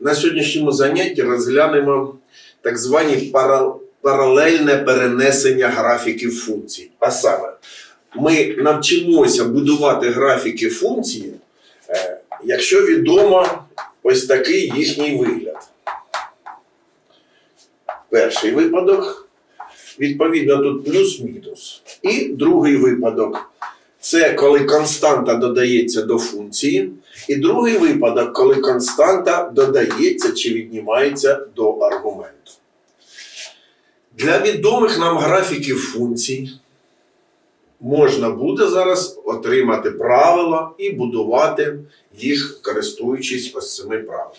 На сьогоднішньому занятті розглянемо так звані паралельне перенесення графіків функцій. А саме, ми навчимося будувати графіки функції, е, якщо відомо ось такий їхній вигляд. Перший випадок, відповідно, тут плюс-мінус. І другий випадок це коли константа додається до функції. І другий випадок, коли константа додається чи віднімається до аргументу. Для відомих нам графіків функцій можна буде зараз отримати правила і будувати їх, користуючись ось цими правилами.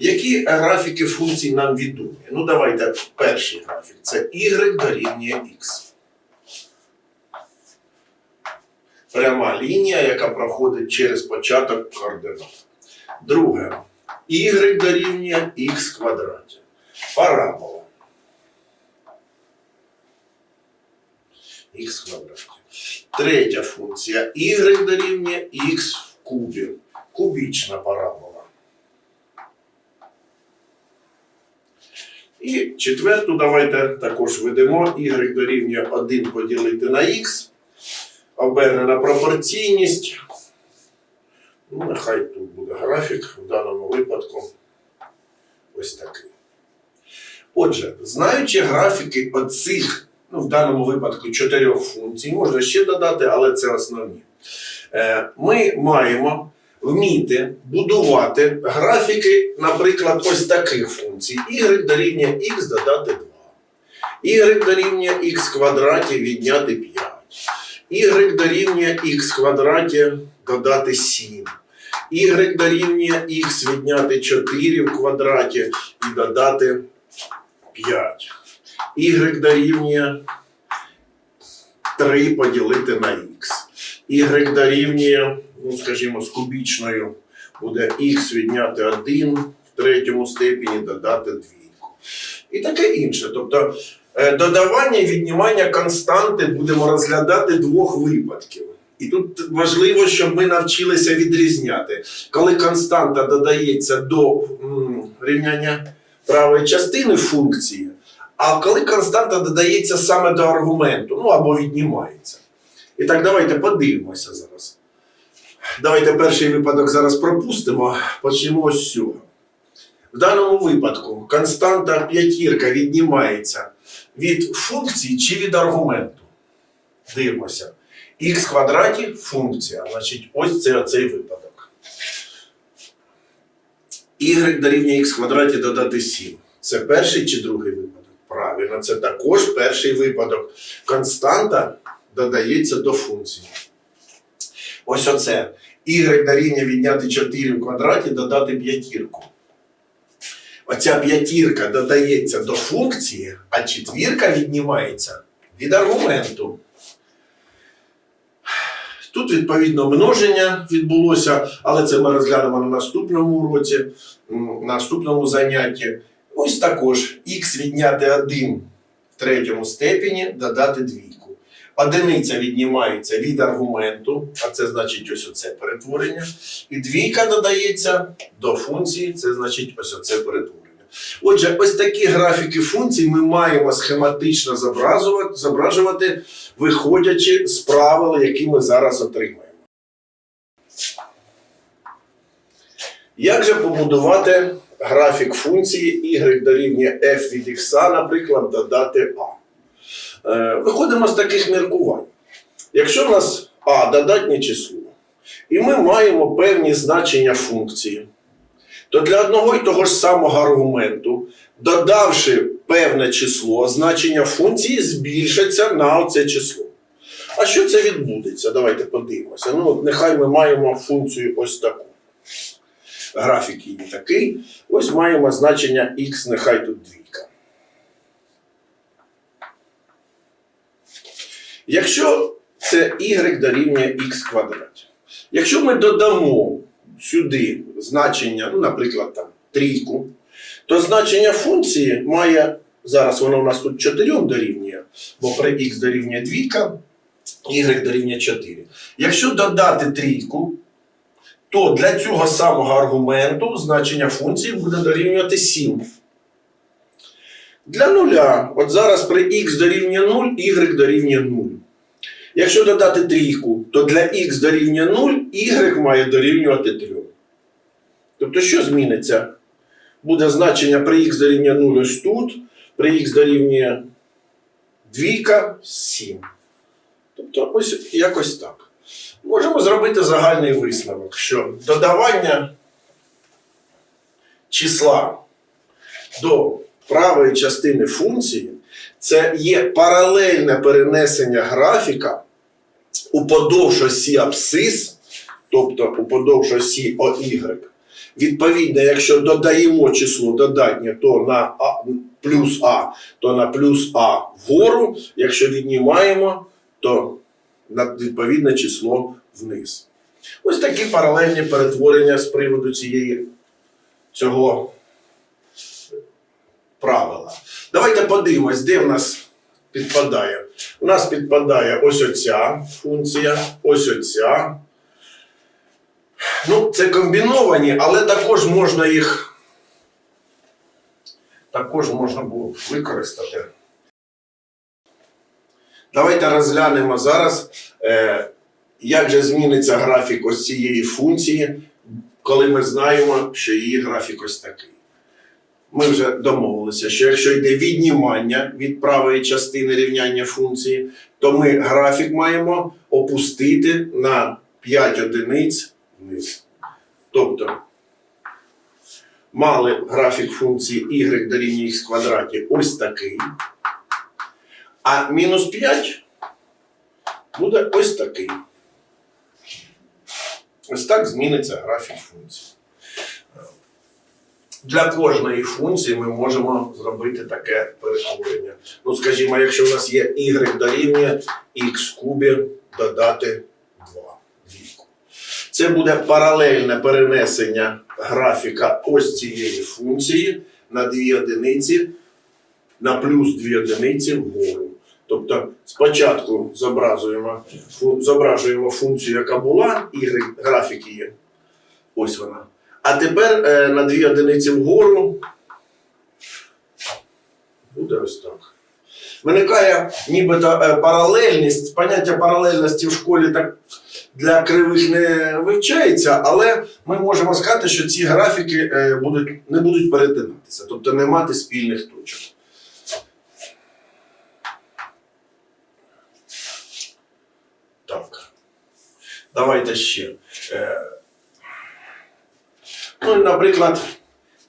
Які графіки функцій нам відомі? Ну, давайте перший графік це y дорівнює x. Пряма лінія, яка проходить через початок координат. Друге. y дорівнює x квадраті. Парабола. x квадраті. Третя функція y дорівнює x в кубі. Кубічна парабола. І четверту давайте також ведемо y дорівнює 1 поділити на x. Обернена пропорційність. Ну, нехай тут буде графік в даному випадку ось такий. Отже, знаючи графіки оцих, ну, в даному випадку чотирьох функцій, можна ще додати, але це основні. Е, Ми маємо вміти будувати графіки, наприклад, ось таких функцій. y дорівнює x додати 2. y дорівнює x квадраті відняти 5. Y дорівнює x квадраті додати 7. y дорівнює x відняти 4 в квадраті і додати 5. y дорівнює 3 поділити на x. y дорівнює, ну скажімо, з кубічною буде x відняти 1 в третьому степені додати двійку. І таке інше. Тобто Додавання і віднімання константи будемо розглядати двох випадків. І тут важливо, щоб ми навчилися відрізняти, коли константа додається до рівняння правої частини функції, а коли константа додається саме до аргументу, ну або віднімається. І так, давайте подивимося зараз. Давайте перший випадок зараз пропустимо, почнемо з цього. В даному випадку константа п'ятірка віднімається від функції чи від аргументу. Дивимося. Х квадраті функція. Значить, ось це оцей випадок. Y дорівнює х квадраті додати 7. Це перший чи другий випадок? Правильно, це також перший випадок. Константа додається до функції. Ось оце. Y дорівнює відняти 4 в квадраті додати п'ятірку. Оця п'ятірка додається до функції, а четвірка віднімається від аргументу. Тут, відповідно, множення відбулося, але це ми розглянемо на наступному уроці, на наступному занятті. Ось також х відняти 1 в третьому степені, додати двійку. Одиниця віднімається від аргументу, а це значить ось оце перетворення. І двійка додається до функції, це значить ось оце перетворення. Отже, ось такі графіки функцій ми маємо схематично зображувати, виходячи з правил, які ми зараз отримаємо. Як же побудувати графік функції y дорівнює f від x, наприклад, додати a? Е, Виходимо з таких міркувань. Якщо в нас а додатнє число, і ми маємо певні значення функції, то для одного і того ж самого аргументу, додавши певне число, значення функції збільшиться на оце число. А що це відбудеться? Давайте подивимося. Ну, от нехай ми маємо функцію ось таку. Графік її такий. Ось маємо значення х, нехай тут двійка. Якщо це y дорівнює х квадраті. Якщо ми додамо сюди значення, ну, наприклад, там, трійку, то значення функції має, зараз воно у нас тут 4 дорівнює, бо при х дорівнює двійка, y дорівнює 4. Якщо додати трійку, то для цього самого аргументу значення функції буде дорівнювати 7. Для нуля, от зараз при х дорівнює 0, y дорівнює 0. Якщо додати трійку, то для х дорівнює 0, y має дорівнювати 3. Тобто, що зміниться? Буде значення при х дорівнює 0 ось тут, при х дорівнює двійка 7. Тобто, ось якось так. Можемо зробити загальний висновок, що додавання числа до правої частини функції це є паралельне перенесення графіка уподовж осі абсцис, тобто уподовж осі OY. Відповідно, якщо додаємо число додатнє, то на а, плюс А, то на плюс А вгору. Якщо віднімаємо, то на відповідне число вниз. Ось такі паралельні перетворення з приводу цієї цього правила. Давайте подивимось, де в нас підпадає. У нас підпадає ось оця функція, ось оця. Ну, це комбіновані, але також можна їх також можна було використати. Давайте розглянемо зараз, е, як же зміниться графік ось цієї функції, коли ми знаємо, що її графік ось такий. Ми вже домовилися, що якщо йде віднімання від правої частини рівняння функції, то ми графік маємо опустити на 5 одиниць вниз. Тобто мали графік функції y дорівнює х квадраті ось такий. А мінус 5 буде ось такий. Ось так зміниться графік функції. Для кожної функції ми можемо зробити таке перетворення. Ну, скажімо, якщо у нас є y дорівнює х кубі додати 2. двійку. Це буде паралельне перенесення графіка ось цієї функції на дві одиниці, на плюс дві одиниці вгору. Тобто спочатку зобразуємо, фу- зображуємо функцію, яка була, y, графік її. Ось вона. А тепер е, на дві одиниці вгору буде ось так. Виникає нібито е, паралельність. Поняття паралельності в школі так для кривих не вивчається, але ми можемо сказати, що ці графіки е, будуть, не будуть перетинатися, тобто не мати спільних точок. Так. Давайте ще. Ну, наприклад,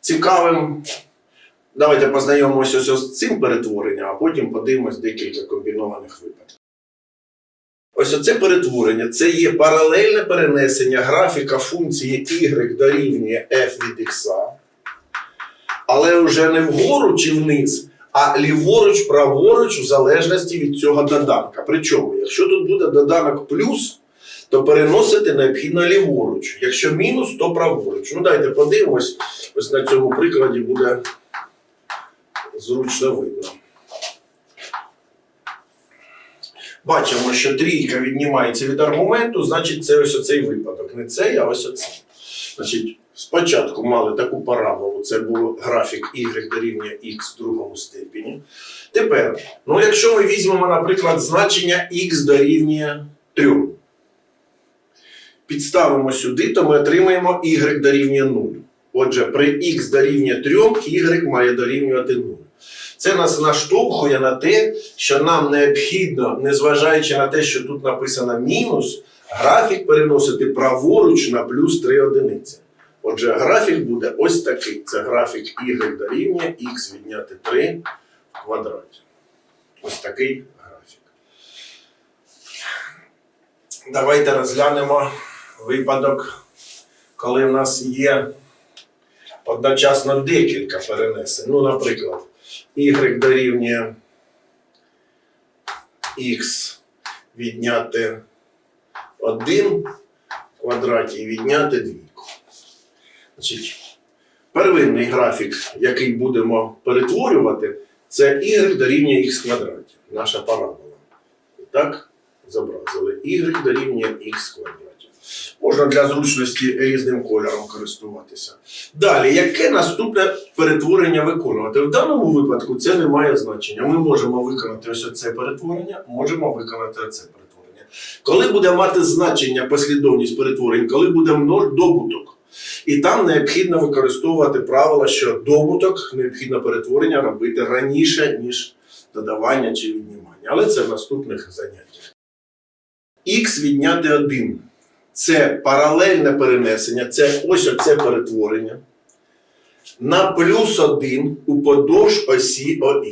цікавим. Давайте познайомимося з цим перетворенням, а потім подивимось декілька комбінованих випадків. Ось оце перетворення це є паралельне перенесення графіка функції y дорівнює f від x, але вже не вгору чи вниз, а ліворуч, праворуч, в залежності від цього доданка. Причому, якщо тут буде доданок плюс, то переносити необхідно ліворуч. Якщо мінус, то праворуч. Ну, дайте подивимось, ось на цьому прикладі буде зручно видно. Бачимо, що трійка віднімається від аргументу, значить, це ось оцей випадок. Не цей, а ось оцей. Значить, спочатку мали таку параболу, це був графік y дорівнює x в другому степені. Тепер, ну якщо ми візьмемо, наприклад, значення x дорівнює 3, підставимо сюди, то ми отримаємо y дорівнює 0. Отже, при x дорівнює 3, y має дорівнювати 0. Це нас наштовхує на те, що нам необхідно, незважаючи на те, що тут написано мінус, графік переносити праворуч на плюс 3 одиниці. Отже, графік буде ось такий. Це графік y дорівнює x відняти 3 в квадраті. Ось такий графік. Давайте розглянемо випадок, коли в нас є одночасно декілька перенесень. Ну, наприклад, y дорівнює x відняти 1 в квадраті і відняти двійку. Значить, первинний графік, який будемо перетворювати, це y дорівнює в квадраті. Наша парабола. І так, зобразили. y дорівнює в квадраті. Можна для зручності різним кольором користуватися. Далі, яке наступне перетворення виконувати? В даному випадку це не має значення. Ми можемо виконати ось це перетворення, можемо виконати оце перетворення. Коли буде мати значення послідовність перетворень, коли буде добуток, і там необхідно використовувати правила, що добуток необхідно перетворення робити раніше, ніж додавання чи віднімання. Але це в наступних заняттях. Х відняти 1. Це паралельне перенесення, це ось оце перетворення на плюс 1 уподовж осі ОХ.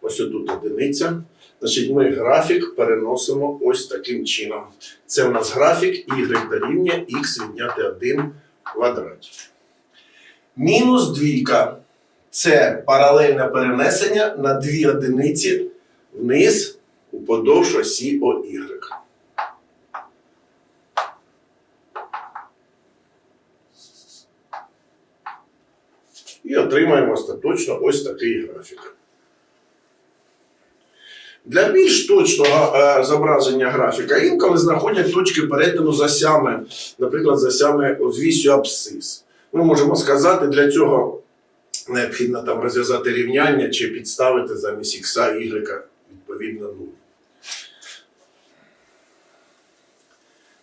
Ось отут одиниця. Значить, ми графік переносимо ось таким чином. Це в нас графік y дорівнює х відняти 1 в квадраті. Мінус двійка це паралельне перенесення на дві одиниці вниз уподовж осі ОY. І отримаємо остаточно ось такий графік. Для більш точного е, зображення графіка інколи знаходять точки перетину з осями, наприклад, з осями з абсцис. Ми можемо сказати, для цього необхідно там розв'язати рівняння чи підставити замість х y відповідно 0.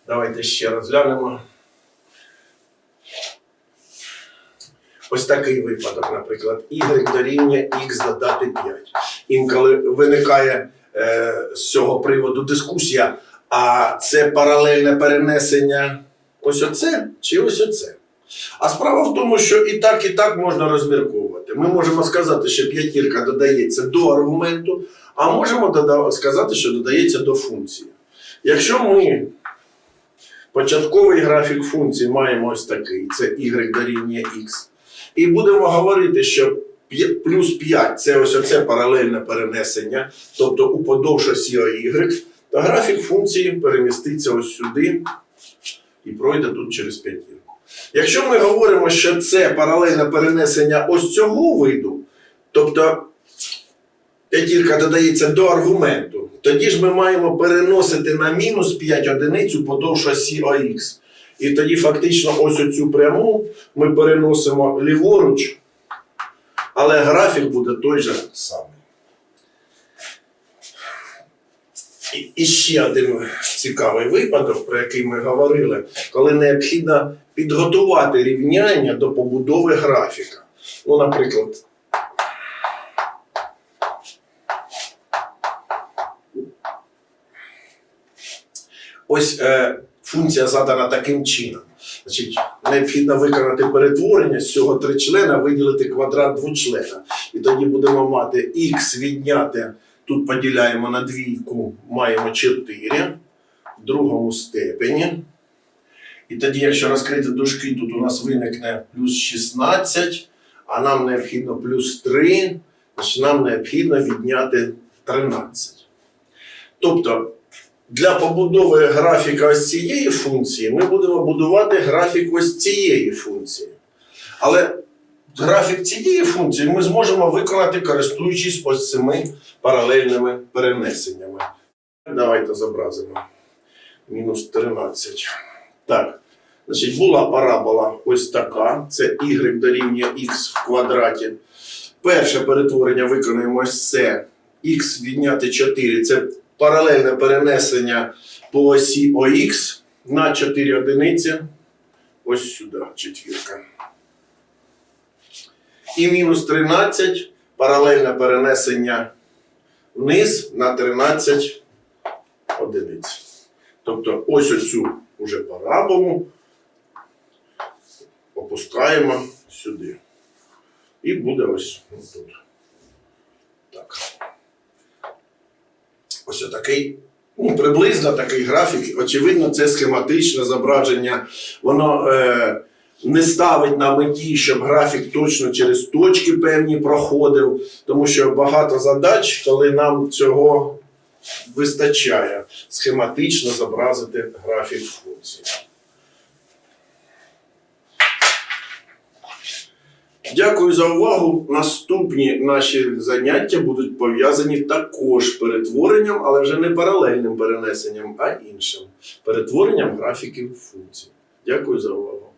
Давайте ще розглянемо. Ось такий випадок, наприклад, y дорівнює x додати 5. Інколи виникає е, з цього приводу дискусія, а це паралельне перенесення ось оце чи ось оце. А справа в тому, що і так, і так можна розмірковувати. Ми можемо сказати, що п'ятірка додається до аргументу, а можемо сказати, що додається до функції. Якщо ми початковий графік функції маємо ось такий, це y дорівнює x, і будемо говорити, що плюс 5 це ось оце паралельне перенесення, тобто уподовж осі y, то графік функції переміститься ось сюди і пройде тут через п'ятірку. Якщо ми говоримо, що це паралельне перенесення ось цього виду, тобто п'ятірка додається до аргументу, тоді ж ми маємо переносити на мінус 5 одиниць подовж осі ОХ. І тоді фактично ось оцю пряму ми переносимо ліворуч, але графік буде той же самий. І, ще один цікавий випадок, про який ми говорили, коли необхідно підготувати рівняння до побудови графіка. Ну, наприклад, ось е, функція задана таким чином. Значить, необхідно виконати перетворення з цього тричлена, виділити квадрат двочлена. І тоді будемо мати х відняти, тут поділяємо на двійку, маємо 4 в другому степені. І тоді, якщо розкрити дужки, тут у нас виникне плюс 16, а нам необхідно плюс 3, значить нам необхідно відняти 13. Тобто, для побудови графіка ось цієї функції ми будемо будувати графік ось цієї функції. Але графік цієї функції ми зможемо виконати, користуючись ось цими паралельними перенесеннями. Давайте зобразимо. Мінус 13. Так. Значить, була парабола ось така. Це y дорівнює x в квадраті. Перше перетворення виконуємо ось це. x відняти 4. Це паралельне перенесення по осі ОХ на 4 одиниці. Ось сюди четвірка. І мінус 13 паралельне перенесення вниз на 13 одиниць. Тобто ось оцю уже параболу опускаємо сюди. І буде ось тут. Так. Ось такий, ну, приблизно такий графік. Очевидно, це схематичне зображення. Воно е, не ставить на меті, щоб графік точно через точки певні проходив, тому що багато задач, коли нам цього вистачає схематично зобразити графік функції. Дякую за увагу. Наступні наші заняття будуть пов'язані також перетворенням, але вже не паралельним перенесенням, а іншим перетворенням графіків функцій. Дякую за увагу.